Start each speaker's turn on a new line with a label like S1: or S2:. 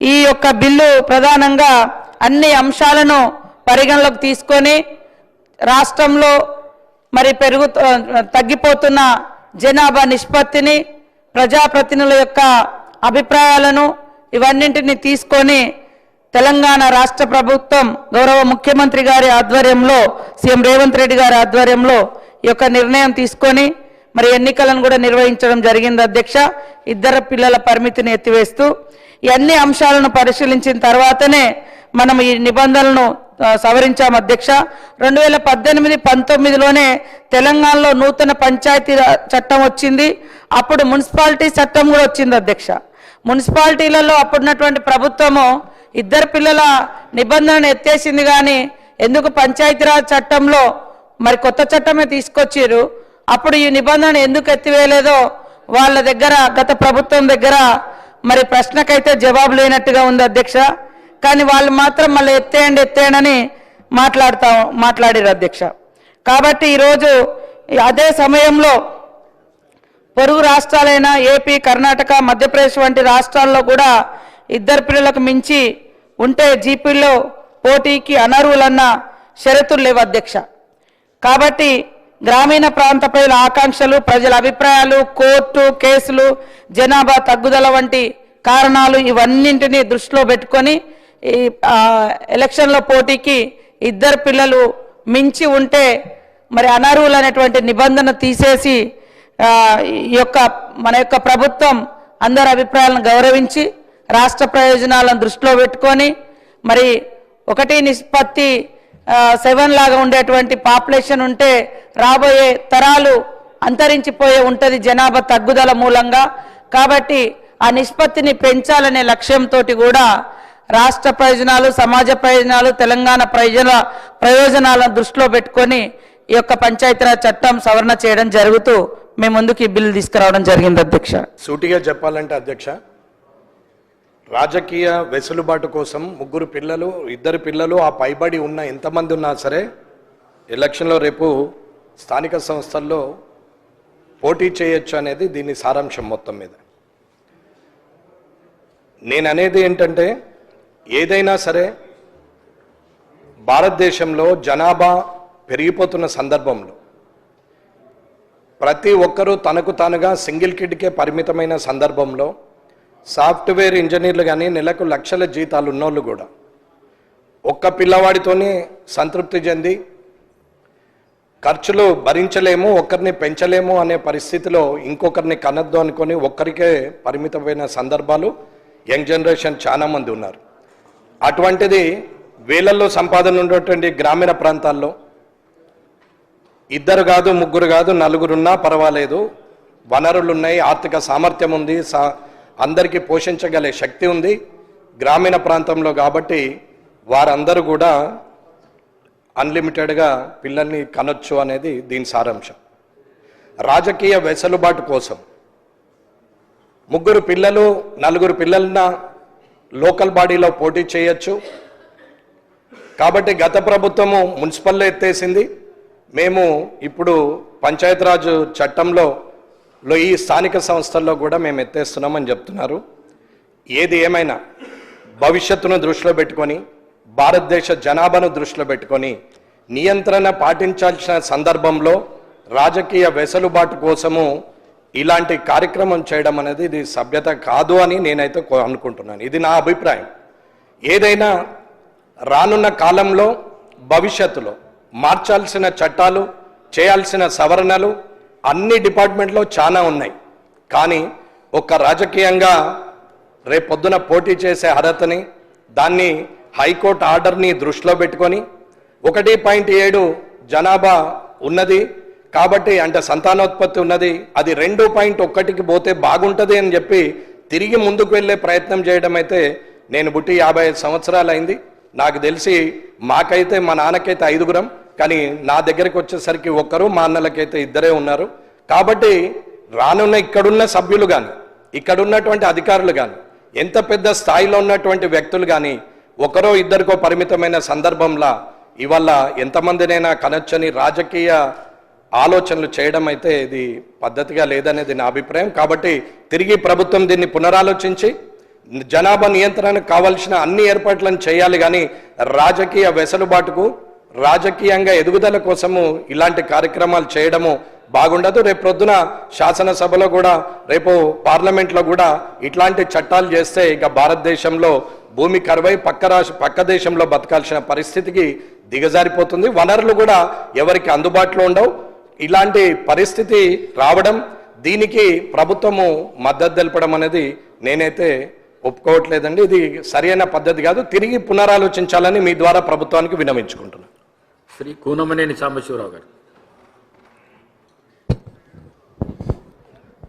S1: ఈ యొక్క బిల్లు ప్రధానంగా అన్ని అంశాలను పరిగణలోకి తీసుకొని రాష్ట్రంలో మరి పెరుగు తగ్గిపోతున్న జనాభా నిష్పత్తిని ప్రజాప్రతినిధుల యొక్క అభిప్రాయాలను ఇవన్నింటిని తీసుకొని తెలంగాణ రాష్ట్ర ప్రభుత్వం గౌరవ ముఖ్యమంత్రి గారి ఆధ్వర్యంలో సీఎం రేవంత్ రెడ్డి గారి ఆధ్వర్యంలో ఈ యొక్క నిర్ణయం తీసుకొని మరి ఎన్నికలను కూడా నిర్వహించడం జరిగింది. అధ్యక్ష ఇద్దరు పిల్లల పరిమితిని ఎత్తివేస్తూ ఈ అన్ని అంశాలను పరిశీలించిన తర్వాతనే మనం ఈ నిబంధనలను సవరించాం అధ్యక్ష. రెండు వేల పద్దెనిమిది పంతొమ్మిదిలోనే తెలంగాణలో నూతన పంచాయతీ చట్టం వచ్చింది. అప్పుడు మున్సిపాలిటీ చట్టం కూడా వచ్చింది అధ్యక్ష. మున్సిపాలిటీలలో అప్పుడున్నటువంటి ప్రభుత్వము ఇద్దరు పిల్లల నిబంధనను ఎత్తేసింది కానీ ఎందుకు పంచాయతీరాజ్ చట్టంలో మరి కొత్త చట్టమే తీసుకొచ్చారు అప్పుడు ఈ నిబంధన ఎందుకు ఎత్తివేయలేదో వాళ్ళ దగ్గర గత ప్రభుత్వం దగ్గర మరి ప్రశ్నకైతే జవాబు లేనట్టుగా ఉంది అధ్యక్ష. కానీ వాళ్ళు మాత్రం మళ్ళీ ఎత్తేయండి ఎత్తేయండి అని మాట్లాడతా మాట్లాడారు అధ్యక్ష. కాబట్టి ఈరోజు అదే సమయంలో పొరుగు రాష్ట్రాలైన ఏపీ కర్ణాటక మధ్యప్రదేశ్ వంటి రాష్ట్రాల్లో కూడా ఇద్దరు పిల్లలకు మించి ఉంటే జీపీలో పోటీకి అనర్హులన్న షరతులు లేవు అధ్యక్ష. కాబట్టి గ్రామీణ ప్రాంత ప్రజల ఆకాంక్షలు ప్రజల అభిప్రాయాలు కోర్టు కేసులు జనాభా తగ్గుదల వంటి కారణాలు ఇవన్నింటినీ దృష్టిలో పెట్టుకొని ఈ ఎలక్షన్ల పోటీకి ఇద్దరు పిల్లలు మించి ఉంటే మరి అనర్హులు అనేటువంటి నిబంధన తీసేసి ఈ యొక్క మన యొక్క ప్రభుత్వం అందరి అభిప్రాయాలను గౌరవించి రాష్ట్ర ప్రయోజనాలను దృష్టిలో పెట్టుకొని మరి ఒకటి నిష్పత్తి సెవెన్ లాగా ఉండేటువంటి పాపులేషన్ ఉంటే రాబోయే తరాలు అంతరించిపోయే ఉంటుంది జనాభా తగ్గుదల మూలంగా. కాబట్టి ఆ నిష్పత్తిని పెంచాలనే లక్ష్యంతో కూడా రాష్ట్ర ప్రయోజనాలు సమాజ ప్రయోజనాలు తెలంగాణ ప్రయోజన ప్రయోజనాలను దృష్టిలో పెట్టుకొని ఈ యొక్క పంచాయతీరాజ్ చట్టం సవరణ చేయడం జరుగుతూ మేము ముందుకు ఈ బిల్లు తీసుకురావడం జరిగింది అధ్యక్ష.
S2: సూటిగా చెప్పాలంటే అధ్యక్ష రాజకీయ వెసులుబాటు కోసం ముగ్గురు పిల్లలు ఇద్దరు పిల్లలు ఆ పైబడి ఉన్న ఎంతమంది ఉన్నా సరే ఎలక్షన్లో రేపు స్థానిక సంస్థల్లో పోటీ చేయొచ్చు అనేది దీని సారాంశం మొత్తం మీద. నేను అనేది ఏంటంటే ఏదైనా సరే భారతదేశంలో జనాభా పెరిగిపోతున్న సందర్భంలో ప్రతి ఒక్కరూ తనకు తానుగా సింగిల్ కిడ్కే పరిమితమైన సందర్భంలో సాఫ్ట్వేర్ ఇంజనీర్లు కానీ నెలకు లక్షల జీతాలు ఉన్నోళ్ళు కూడా. ఒక్క పిల్లవాడితోనే సంతృప్తి చెంది ఖర్చులు భరించలేము ఒక్కరిని పెంచలేము అనే పరిస్థితిలో ఇంకొకరిని కనద్దు అనుకొని ఒక్కరికే పరిమితమైన సందర్భాలు యంగ్ జనరేషన్ చాలా మంది ఉన్నారు. అటువంటిది వేలల్లో సంపాదన ఉన్నటువంటి గ్రామీణ ప్రాంతాల్లో ఇద్దరు కాదు ముగ్గురు కాదు నలుగురున్నా పర్వాలేదు. వనరులు ఉన్నాయి ఆర్థిక సామర్థ్యం ఉంది సా అందరికీ పోషించగలే శక్తి ఉంది. గ్రామీణ ప్రాంతంలో కాబట్టి వారందరూ కూడా అన్లిమిటెడ్గా పిల్లల్ని కనొచ్చు అనేది దీని సారాంశం. రాజకీయ వెసులుబాటు కోసం ముగ్గురు పిల్లలు నలుగురు పిల్లలన లోకల్ బాడీలో పోటీ చేయొచ్చు. కాబట్టి గత ప్రభుత్వము మున్సిపల్లో ఎత్తేసింది. మేము ఇప్పుడు పంచాయతీరాజ్ చట్టంలో లో ఈ స్థానిక సంస్థల్లో కూడా మేము ఎత్తేస్తున్నామని చెప్తున్నారు. ఏది ఏమైనా భవిష్యత్తును దృష్టిలో పెట్టుకొని భారతదేశ జనాభాను దృష్టిలో పెట్టుకొని నియంత్రణ పాటించాల్సిన సందర్భంలో రాజకీయ వెసులుబాటు కోసము ఇలాంటి కార్యక్రమం చేయడం అనేది ఇది సభ్యత కాదు అని నేనైతే అనుకుంటున్నాను. ఇది నా అభిప్రాయం. ఏదైనా రానున్న కాలంలో భవిష్యత్తులో మార్చాల్సిన చట్టాలు చేయాల్సిన సవరణలు అన్ని డిపార్ట్మెంట్లో చాలా ఉన్నాయి. కానీ ఒక రాజకీయంగా రేపొద్దున పోటీ చేసే అర్హతని దాన్ని హైకోర్టు ఆర్డర్ని దృష్టిలో పెట్టుకొని ఒకటి పాయింట్ ఏడు జనాభా ఉన్నది. కాబట్టి అంటే సంతానోత్పత్తి ఉన్నది. అది రెండు పాయింట్ ఒక్కటికి పోతే బాగుంటుంది అని చెప్పి తిరిగి ముందుకు వెళ్ళే ప్రయత్నం చేయడం అయితే నేను బుట్టి యాభై ఐదు సంవత్సరాలు అయింది. నాకు తెలిసి మాకైతే మా నాన్నకైతే ఐదుగురం. కానీ నా దగ్గరికి వచ్చేసరికి ఒక్కరు మా అన్నలకైతే ఇద్దరే ఉన్నారు. కాబట్టి రానున్న ఇక్కడున్న సభ్యులు కానీ ఇక్కడున్నటువంటి అధికారులు కానీ ఎంత పెద్ద స్థాయిలో ఉన్నటువంటి వ్యక్తులు కానీ ఒకరో ఇద్దరికో పరిమితమైన సందర్భంలో ఇవాళ ఎంతమందినైనా కనొచ్చని రాజకీయ ఆలోచనలు చేయడం అయితే ఇది పద్ధతిగా లేదనేది నా అభిప్రాయం. కాబట్టి తిరిగి ప్రభుత్వం దీన్ని పునరాలోచించి జనాభా నియంత్రణకు కావాల్సిన అన్ని ఏర్పాట్లను చేయాలి కానీ రాజకీయ వెసులుబాటుకు రాజకీయంగా ఎదుగుదల కోసము ఇలాంటి కార్యక్రమాలు చేయడము బాగుండదు. రేపు ప్రొద్దున శాసనసభలో కూడా రేపు పార్లమెంట్లో కూడా ఇట్లాంటి చట్టాలు చేస్తే ఇక భారతదేశంలో భూమి కరువై పక్క రాష్ట్ర పక్క దేశంలో బతకాల్సిన పరిస్థితికి దిగజారిపోతుంది. వనరులు కూడా ఎవరికి అందుబాటులో ఉండవు. ఇలాంటి పరిస్థితి రావడం దీనికి ప్రభుత్వము మద్దతు తెలపడం అనేది నేనైతే ఒప్పుకోవట్లేదండి. ఇది సరైన పద్ధతి కాదు. తిరిగి పునరాలోచించాలని మీ ద్వారా ప్రభుత్వానికి వినమించుకుంటున్నాను
S3: శ్రీ కూనమనేని సాంబశివరావు గారు.